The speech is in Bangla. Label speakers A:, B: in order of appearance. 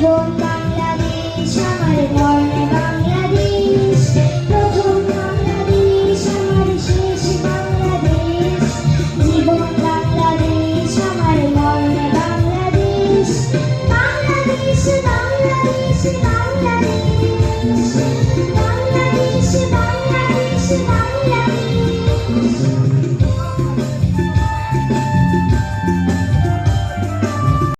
A: জীবন বাংলাদেশ, আমার বর্ণে বাংলাদেশ। প্রথম বাংলাদেশ, আমার শেষ বাংলাদেশ। জীবন বাংলাদেশ, আমার বর্ণে বাংলাদেশ। বাংলাদেশ